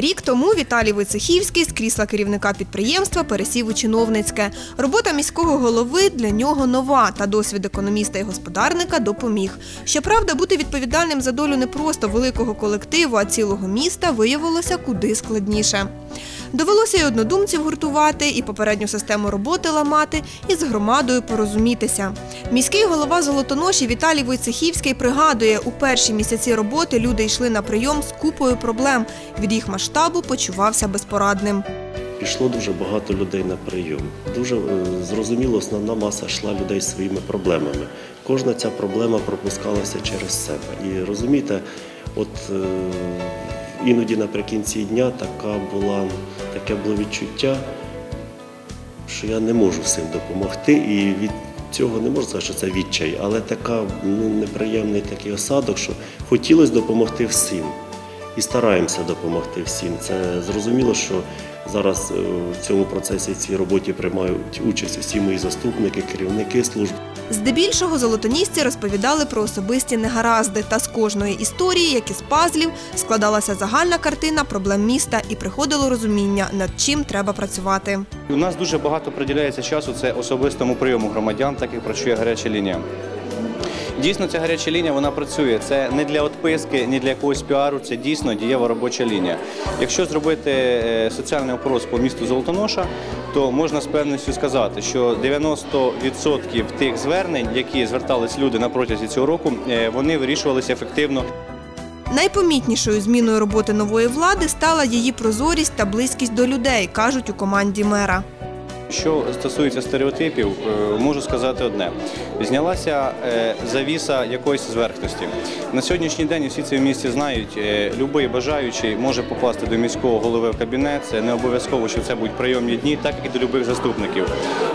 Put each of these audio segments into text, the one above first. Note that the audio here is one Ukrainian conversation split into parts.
Рік тому Віталій Вицехівський з крісла керівника підприємства пересів у чиновницьке. Робота міського голови для нього нова, та досвід економіста і господарника допоміг. Щоправда, бути відповідальним за долю не просто великого колективу, а цілого міста виявилося куди складніше. Довелося й однодумців гуртувати, і попередню систему роботи ламати, і з громадою порозумітися. Міський голова Золотоноші Віталій Войцехівський пригадує, у перші місяці роботи люди йшли на прийом з купою проблем. Від їх масштабу почувався безпорадним. Пішло дуже багато людей на прийом. Дуже е, зрозуміло, основна маса йшла людей своїми проблемами. Кожна ця проблема пропускалася через себе. І розумієте, от е, іноді наприкінці дня така була, таке було відчуття, що я не можу всім допомогти. І від цього не можу сказати, що це відчай, але така ну, неприємний такий осадок, що хотілося допомогти всім. І стараємося допомогти всім. Це зрозуміло, що зараз е, в цьому процесі в цій роботі приймають участь усі мої заступники, керівники служб. Здебільшого золотонісці розповідали про особисті негаразди, та з кожної історії, як із пазлів, складалася загальна картина проблем міста і приходило розуміння, над чим треба працювати. У нас дуже багато приділяється часу це особистому прийому громадян, таких працює гаряча лінія. Дійсно, ця гаряча лінія вона працює. Це не для відписки, не для якогось піару, це дійсно дієва робоча лінія. Якщо зробити е, соціальний опрос по місту Золотоноша, то можна з певністю сказати, що 90% тих звернень, які звертались люди на протязі цього року, е, вони вирішувалися ефективно. Найпомітнішою зміною роботи нової влади стала її прозорість та близькість до людей, кажуть у команді мера. Що стосується стереотипів, е, можу сказати одне: знялася е, завіса якоїсь зверхності. На сьогоднішній день всі це в місті знають. е, Любий бажаючий може попасти до міського голови в кабінет. Це не обов'язково, що це будуть прийомні дні, так і до любих заступників.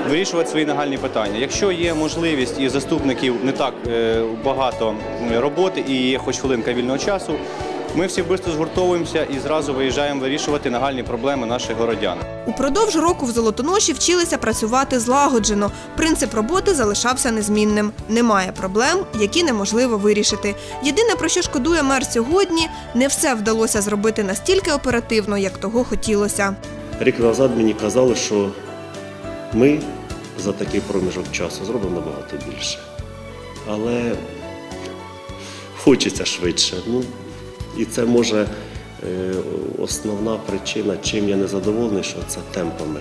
Вирішувати свої нагальні питання. Якщо є можливість і заступників не так багато роботи і є хоч хвилинка вільного часу. Ми всі швидко згуртовуємося і зразу виїжджаємо вирішувати нагальні проблеми наших городян. Упродовж року в Золотоноші вчилися працювати злагоджено. Принцип роботи залишався незмінним. Немає проблем, які неможливо вирішити. Єдине, про що шкодує мер сьогодні, не все вдалося зробити настільки оперативно, як того хотілося. Рік назад мені казали, що ми за такий проміжок часу зробимо набагато більше. Але хочеться швидше. Ну, і це може е, основна причина, чим я не задоволений, що це темпами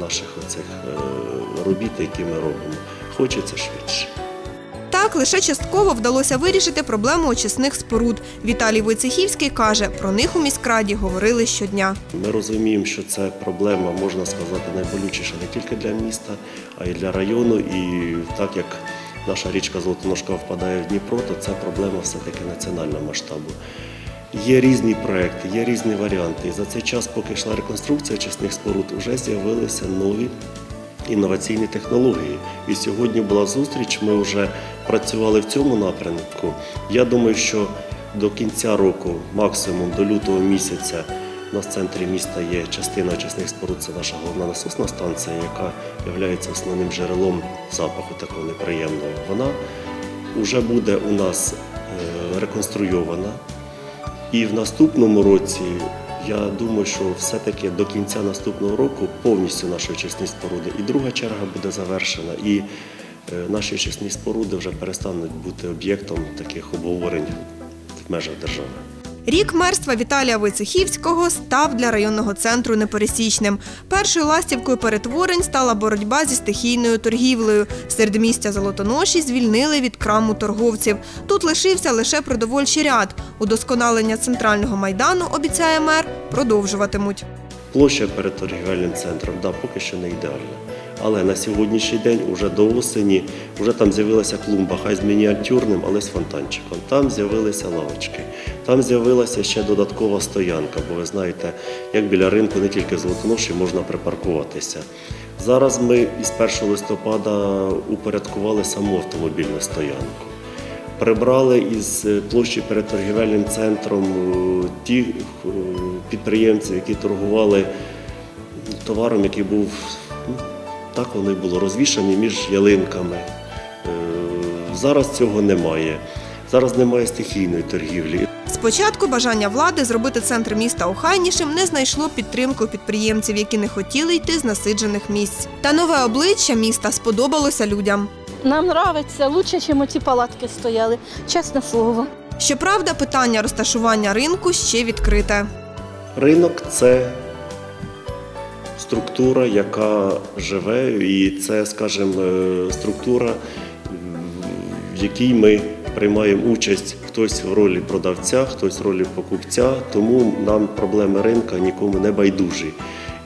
наших оцих е, робіт, які ми робимо. Хочеться швидше. Так, лише частково вдалося вирішити проблему очисних споруд. Віталій Войцехівський каже, про них у міськраді говорили щодня. Ми розуміємо, що це проблема, можна сказати, найболючіша не тільки для міста, а й для району. І так як наша річка Золотоножка впадає в Дніпро, то це проблема все-таки національного масштабу. Є різні проекти, є різні варіанти. І за цей час, поки йшла реконструкція очисних споруд, вже з'явилися нові інноваційні технології. І сьогодні була зустріч. Ми вже працювали в цьому напрямку. Я думаю, що до кінця року, максимум до лютого місяця, у нас в центрі міста є частина очисних споруд, це наша головна насосна станція, яка є основним джерелом запаху такого неприємного. Вона вже буде у нас е, реконструйована. І в наступному році я думаю, що все-таки до кінця наступного року повністю наші очисні споруди. І друга черга буде завершена, і е, наші очисні споруди вже перестануть бути об'єктом таких обговорень в межах держави. Рік мерства Віталія Войцехівського став для районного центру непересічним. Першою ластівкою перетворень стала боротьба зі стихійною торгівлею. Середмістя Золотоноші звільнили від краму торговців. Тут лишився лише продовольчий ряд. Удосконалення центрального майдану, обіцяє мер, продовжуватимуть. Площа перед торгівельним центром, да, поки що не ідеальна. Але на сьогоднішній день, уже до осені, вже там з'явилася клумба, хай з мініатюрним, але з фонтанчиком. Там з'явилися лавочки, там з'явилася ще додаткова стоянка, бо ви знаєте, як біля ринку не тільки в Золотоноші можна припаркуватися. Зараз ми із 1 листопада упорядкували саму автомобільну стоянку. Прибрали із е, площі перед торгівельним центром е, ті е, підприємці, які торгували товаром, який був так вони було розвішані між ялинками. Е, Зараз цього немає. Зараз немає стихійної торгівлі. Спочатку бажання влади зробити центр міста охайнішим не знайшло підтримку підприємців, які не хотіли йти з насиджених місць. Та нове обличчя міста сподобалося людям. Нам подобається лучше, ніж оці палатки стояли. Чесне слово. Щоправда, питання розташування ринку ще відкрите. Ринок це структура, яка живе, і це, скажімо, е, структура, в якій ми приймаємо участь хтось в ролі продавця, хтось в ролі покупця, тому нам проблеми ринка нікому не байдужі.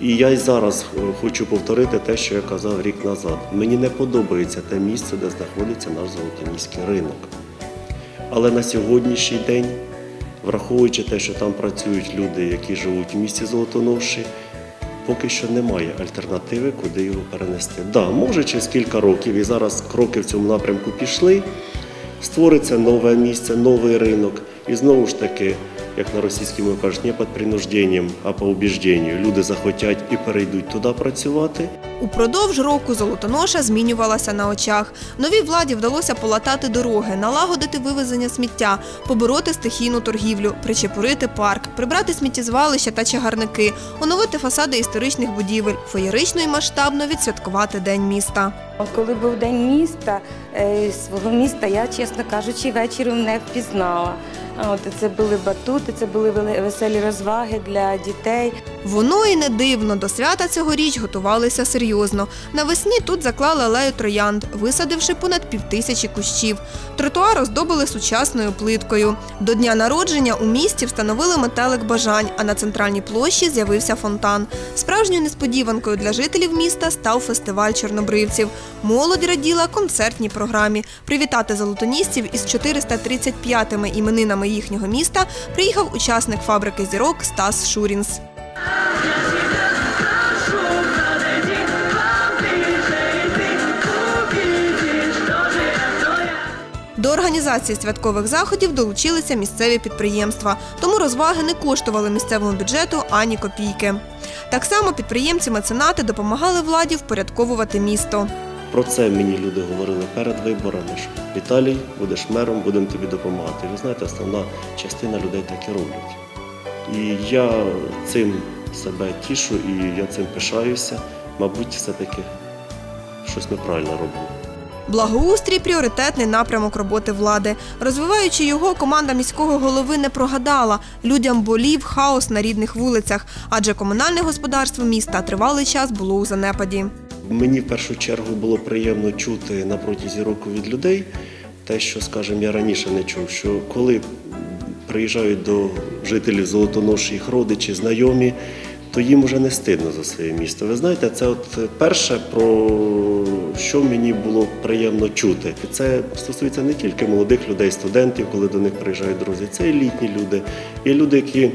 І я й зараз е, хочу повторити те, що я казав рік назад. Мені не подобається те місце, де знаходиться наш золотоніський ринок. Але на сьогоднішній день, враховуючи те, що там працюють люди, які живуть в місті Золотоноші, поки що немає альтернативи, куди його перенести. Да, може через кілька років, і зараз кроки в цьому напрямку пішли, створиться нове місце, новий ринок. І знову ж таки, як на російській мові кажуть, не під принужденням, а по убіжденню. Люди захотять і перейдуть туди працювати. Упродовж року золотоноша змінювалася на очах. Новій владі вдалося полатати дороги, налагодити вивезення сміття, побороти стихійну торгівлю, причепурити парк, прибрати сміттєзвалища та чагарники, оновити фасади історичних будівель, феєрично і масштабно відсвяткувати День міста. Коли був день міста, е, свого міста, я, чесно кажучи, вечором не впізнала. От це були батути, це були веселі розваги для дітей. Воно і не дивно. До свята цьогоріч готувалися серйозно. Навесні тут заклали алею троянд, висадивши понад півтисячі кущів. Тротуар оздобили сучасною плиткою. До дня народження у місті встановили метелик бажань, а на центральній площі з'явився фонтан. Справжньою несподіванкою для жителів міста став фестиваль чорнобривців. Молодь раділа концертній програмі. Привітати золотоністів із 435-ми іменинами їхнього міста приїхав учасник фабрики зірок Стас Шурінс. До організації святкових заходів долучилися місцеві підприємства, тому розваги не коштували місцевому бюджету ані копійки. Так само підприємці-меценати допомагали владі впорядковувати місто. Про це мені люди говорили перед виборами. що Віталій, будеш мером, будемо тобі допомагати. Ви знаєте, основна частина людей так і роблять. І я цим себе тішу і я цим пишаюся. Мабуть, все-таки щось неправильно роблю. Благоустрій пріоритетний напрямок роботи влади. Розвиваючи його, команда міського голови не прогадала. Людям болів хаос на рідних вулицях, адже комунальне господарство міста тривалий час було у занепаді. Мені в першу чергу було приємно чути на протязі року від людей те, що, скажімо, я раніше не чув, що коли приїжджають до жителів Золотоноші їх родичі, знайомі, то їм уже не стидно за своє місто. Ви знаєте, це от перше, про що мені було приємно чути. Це стосується не тільки молодих людей, студентів, коли до них приїжджають друзі, це і літні люди, є люди, які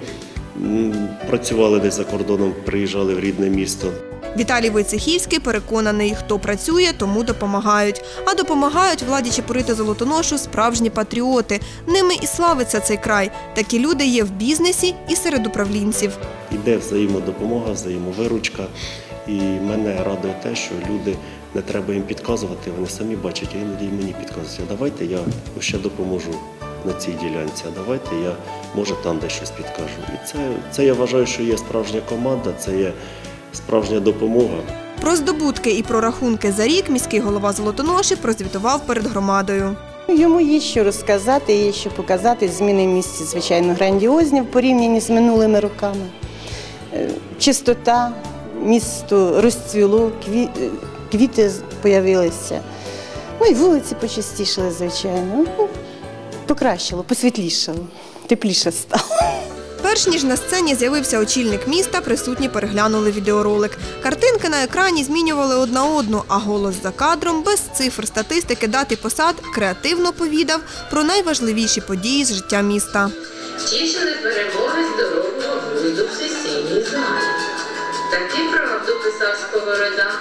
працювали десь за кордоном, приїжджали в рідне місто. Віталій Войцехівський переконаний, хто працює, тому допомагають. А допомагають владі чепурити золотоношу справжні патріоти. Ними і славиться цей край. Такі люди є в бізнесі і серед управлінців. Іде взаємодопомога, взаємовиручка. І мене радує те, що люди не треба їм підказувати, вони самі бачать, а іноді й мені підказують. «А Давайте я ще допоможу на цій ділянці, а давайте я може там десь щось підкажу. І це, це я вважаю, що є справжня команда, це є справжня допомога. Про здобутки і про рахунки за рік міський голова Золотоноші прозвітував перед громадою. Йому є що розказати, є що показати. Зміни в місті, звичайно, грандіозні в порівнянні з минулими роками. Е, Чистота, місто розцвіло, е, квіти з'явилися. Ну і вулиці почистішали, звичайно. Ну, покращило, посвітлішало, тепліше стало. Перш ніж на сцені з'явився очільник міста, присутні переглянули відеоролик. Картинки на екрані змінювали одна одну, а голос за кадром без цифр, статистики, дат і посад креативно повідав про найважливіші події з життя міста. Тішили перемоги здорового глузду в сесійній залі. Таки правду писав Сковорода,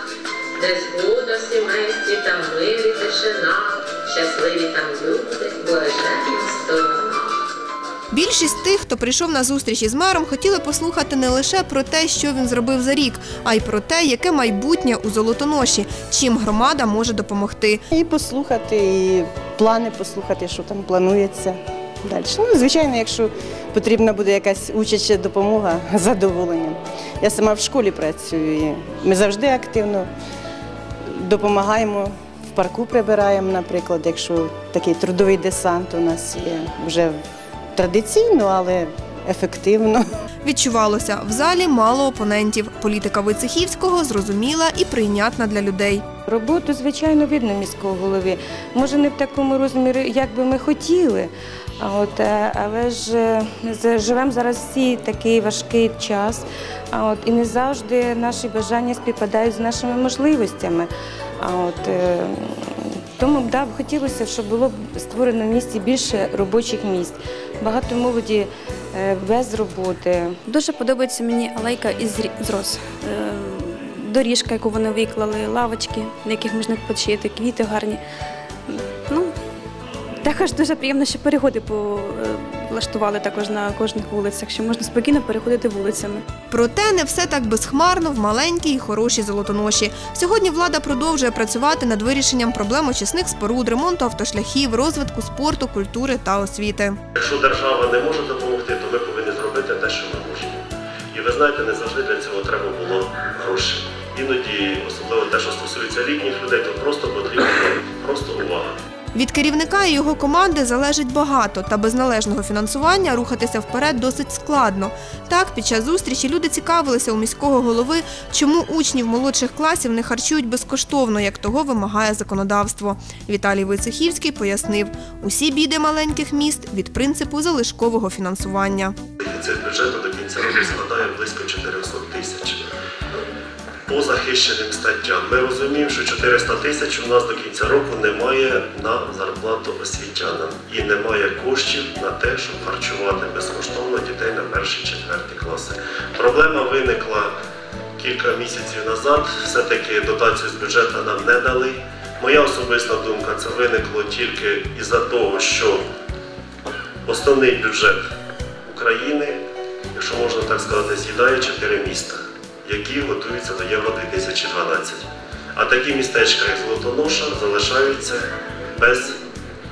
де згода в сімействі там мир і тишина, щасливі там люди, блаженна сторона. Більшість тих, хто прийшов на зустріч із мером, хотіли послухати не лише про те, що він зробив за рік, а й про те, яке майбутнє у Золотоноші, чим громада може допомогти. І послухати, і плани послухати, що там планується. далі. Ну, звичайно, якщо потрібна буде якась участь чи допомога, задоволенням. Я сама в школі працюю і ми завжди активно допомагаємо. В парку прибираємо, наприклад, якщо такий трудовий десант у нас є вже традиційно, але ефективно. Відчувалося, в залі мало опонентів. Політика Войцехівського зрозуміла і прийнятна для людей. Роботу, звичайно, видно міського голови. Може, не в такому розмірі, як би ми хотіли. От, е, але ж е, живемо зараз всі такий важкий час. От, і не завжди наші бажання співпадають з нашими можливостями. От, тому да, б хотілося, щоб було створено в місті більше робочих місць. Багато молоді е, без роботи. Дуже подобається мені алейка із роз. Е, Доріжка, яку вони виклали, лавочки, на яких можна відпочити, квіти гарні. Також дуже приємно, що переходи по- е, влаштували також на кожних вулицях, що можна спокійно переходити вулицями. Проте не все так безхмарно в маленькій і хорошій золотоноші. Сьогодні влада продовжує працювати над вирішенням проблем очисних споруд, ремонту автошляхів, розвитку спорту, культури та освіти. Якщо держава не може допомогти, то ми повинні зробити те, що ми можемо. І ви знаєте, не завжди для цього треба було гроші. Іноді, особливо те, що стосується літніх людей, то просто потрібна просто увага. Від керівника і його команди залежить багато, та без належного фінансування рухатися вперед досить складно. Так, під час зустрічі люди цікавилися у міського голови, чому учнів молодших класів не харчують безкоштовно, як того вимагає законодавство. Віталій Войцехівський пояснив, усі біди маленьких міст від принципу залишкового фінансування. Дефіцит бюджету до кінця року складає близько 400 тисяч. По захищеним статтям ми розуміємо, що 400 тисяч у нас до кінця року немає на зарплату освітянам і немає коштів на те, щоб харчувати безкоштовно дітей на перші четверті класи. Проблема виникла кілька місяців назад. Все-таки дотацію з бюджету нам не дали. Моя особиста думка це виникло тільки із-за того, що основний бюджет України, якщо можна так сказати, з'їдає чотири міста, які готуються до Євро 2012. А такі містечка, як Золотоноша, залишаються без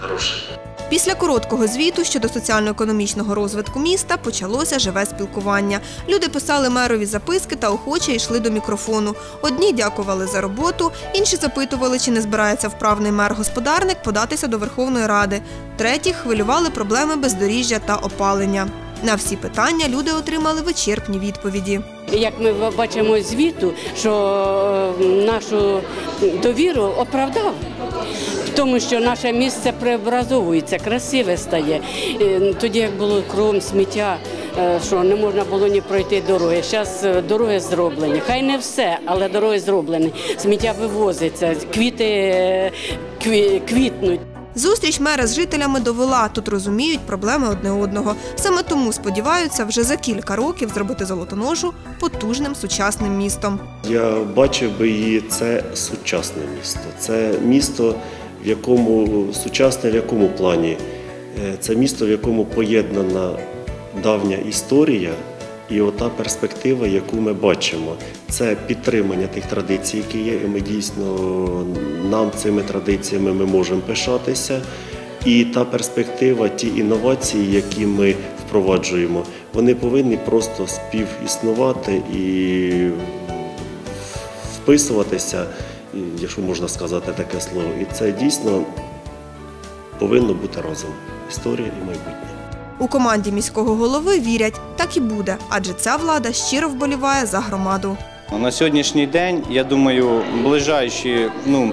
грошей. Після короткого звіту щодо соціально-економічного розвитку міста почалося живе спілкування. Люди писали мерові записки та охоче йшли до мікрофону. Одні дякували за роботу, інші запитували, чи не збирається вправний мер-господарник податися до Верховної Ради. Треті хвилювали проблеми бездоріжжя та опалення. На всі питання люди отримали вичерпні відповіді. Як ми бачимо звіту, що е, нашу довіру оправдав. Тому, що наше місце преобразовується, красиве стає. Е, Тоді як було кругом сміття, е, що не можна було ні пройти дороги. Зараз дороги зроблені. Хай не все, але дороги зроблені. Сміття вивозиться, квіти е, квітнуть. Зустріч мера з жителями довела, тут розуміють проблеми одне одного. Саме тому сподіваються вже за кілька років зробити золотоношу потужним сучасним містом. Я бачив би її це сучасне місто. Це місто, в якому сучасне в якому плані? Е, Це місто, в якому поєднана давня історія і ота перспектива, яку ми бачимо. Це підтримання тих традицій, які є, і ми дійсно нам цими традиціями ми можемо пишатися. І та перспектива, ті інновації, які ми впроваджуємо, вони повинні просто співіснувати і вписуватися, якщо можна сказати таке слово. І це дійсно повинно бути разом. Історія і майбутнє. У команді міського голови вірять, так і буде, адже ця влада щиро вболіває за громаду. На сьогоднішній день, я думаю, ближайші ну,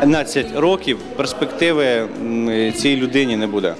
15 років перспективи цій людині не буде.